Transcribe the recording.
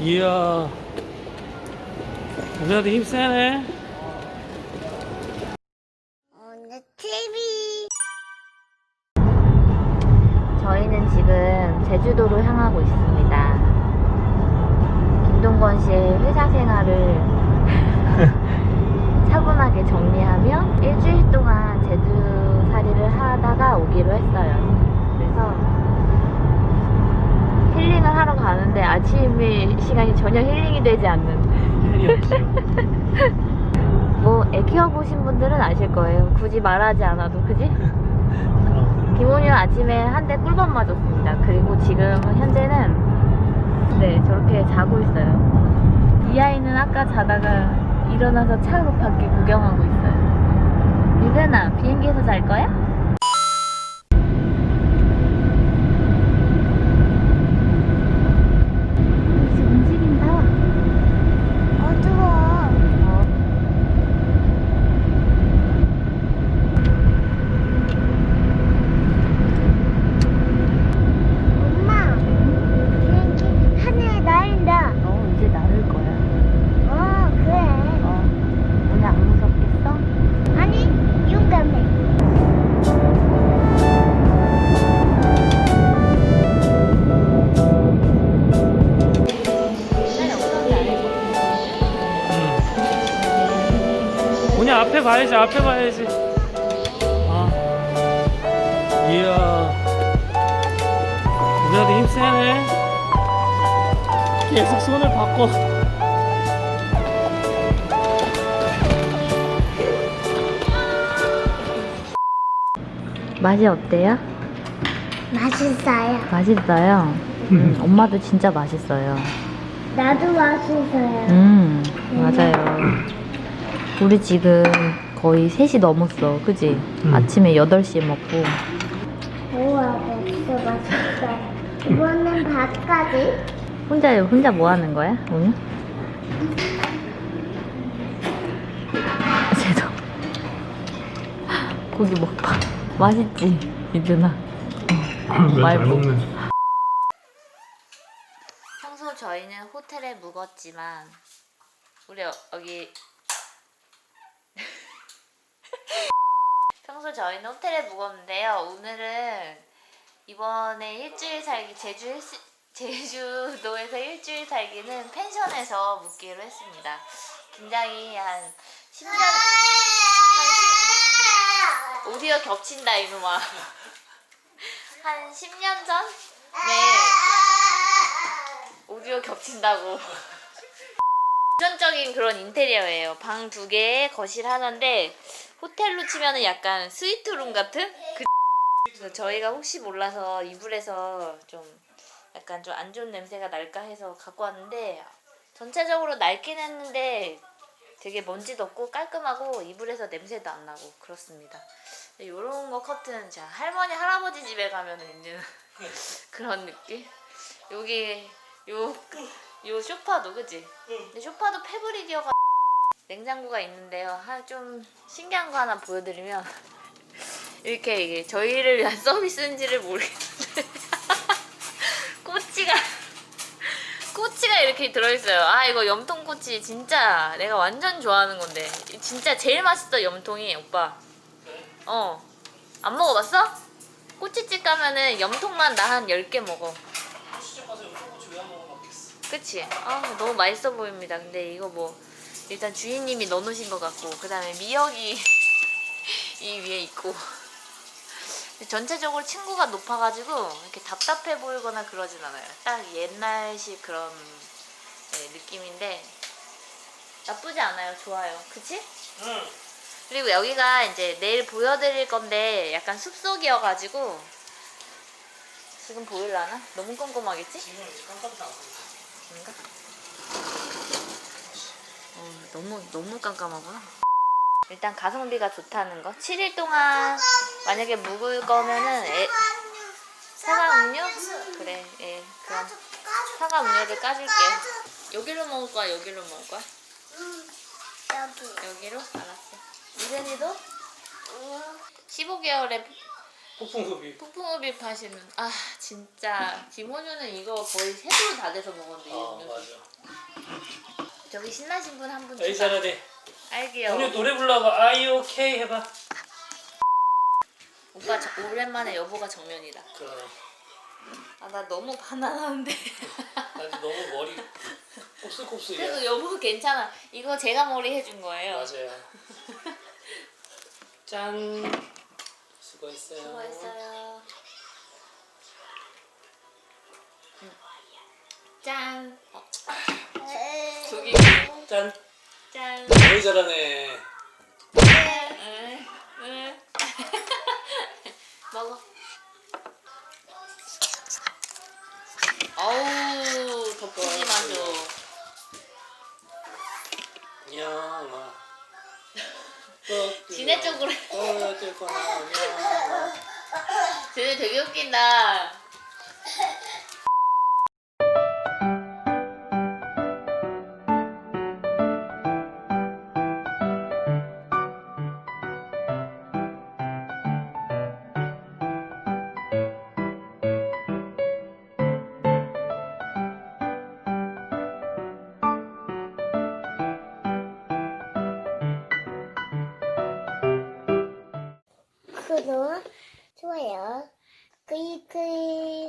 이야. 우리 아들 힘세네. 오늘 TV 저희는 지금 제주도로 향하고 있습니다. 김동건 씨의 회사 생활을 차분하게 정리하며 일주일 동안 제주 살이를 하다가 오기로 했어요. 그래서 힐링을 하러 가는데 아침의 시간이 전혀 힐링이 되지 않는 뭐애 키워보신 분들은 아실 거예요. 굳이 말하지 않아도 그지? 김원효 아침에 한 대 꿀밤 맞았습니다. 그리고 지금 현재는 네 저렇게 자고 있어요. 이 아이는 아까 자다가 일어나서 차로 밖에 구경하고 있어요. 유변아 비행기에서 잘 거야? 앞에 봐야지, 앞에 봐야지. 아. 이야. 우리 아들 힘세네. 계속 손을 바꿔. 맛이 어때요? 맛있어요 맛있어요. 음, 엄마도 진짜 맛있어요. 나도 맛있어요 음, 맞아요. 우리 지금 거의 3시 넘었어. 그지? 음. 아침에 8시에 먹고. 우와 진짜 맛있어 이번엔 밥까지 혼자, 혼자 뭐 하는 거야, 오늘? 쟤도. 고기 먹방. 맛있지? 이준아. 말 먹네. 평소 저희는 호텔에 묵었지만 우리 여- 여기 평소 저희는 호텔에 묵었는데요. 오늘은 이번에 일주일 살기 제주 헬스- 제주도에서 일주일 살기는 펜션에서 묵기로 했습니다. 굉장히 한 10년 한 10, 오디오 겹친다 이놈아. 한 10년 전? 네. 오디오 겹친다고. 유전적인 그런 인테리어예요. 방 두 개에 거실 하나인데 호텔로 치면은 약간 스위트룸 같은? 그 그래서 저희가 혹시 몰라서 이불에서 좀 약간 좀 안 좋은 냄새가 날까 해서 갖고 왔는데 전체적으로 낡긴 했는데 되게 먼지도 없고 깔끔하고 이불에서 냄새도 안 나고 그렇습니다. 요런 거 커튼 자 할머니 할아버지 집에 가면은 있는 그런 느낌. 여기 요, 요 쇼파도 그지? 근데 쇼파도 패브릭이어가 냉장고가 있는데요. 하, 좀 신기한 거 하나 보여드리면 이렇게 이게 저희를 위한 서비스인지를 모르겠는데 꼬치가 꼬치가 이렇게 들어있어요. 아 이거 염통 꼬치 진짜 내가 완전 좋아하는 건데 진짜 제일 맛있어 염통이 오빠. 어. 안 먹어봤어? 꼬치집 가면은 염통만 나 한 10개 먹어. 그치? 아 너무 맛있어 보입니다. 근데 이거 뭐 일단 주인님이 넣어놓으신 것 같고 그 다음에 미역이 이 위에 있고 전체적으로 층고가 높아가지고 이렇게 답답해 보이거나 그러진 않아요. 딱 옛날식 그런 네, 느낌인데 나쁘지 않아요. 좋아요. 그치? 응. 그리고 여기가 이제 내일 보여드릴 건데 약간 숲속이어가지고 지금 보일라나? 너무 꼼꼼하겠지? 지금 깜깜도 안 뭔가? 어, 너무 너무 깜깜하구나. 일단 가성비가 좋다는 거. 7일 동안 만약에 묵을 거면은 애, 사과 음료? 그래, 예. 그럼 사과 음료를 까줄게. 여기로 먹을 거야, 여기로 먹을 거야? 여기 여기로? 알았어. 이zen이도 15개월에 폭풍흡입. 폭풍흡입 하시는 아 진짜 김호준은 이거 거의 세수로 다 돼서 먹었는데 이 아 음료수. 맞아. 저기 신나신 분 한 분 에이 추가 잘하네. 알게요 오늘 노래 불러봐. 아이 오케이 해봐. 오빠 저, 오랜만에 여보가 정면이다 그럼. 아 나 너무 가난한데 나 지금 너무 머리 곱슬곱슬이야. 그래도 여보 괜찮아 이거 제가 머리 해준 거예요 맞아요. 짠. 수고했어요. 수고했어요 음. 짠 어, 짠. 짠 너무 잘하네. 응, 응. 먹어. 어우, 덮치지만 줘. 영아. 지네 쪽으로. 어쩔 거나 영아. 쟤네 되게 웃긴다. 구독, 좋아요, 끄이끄이.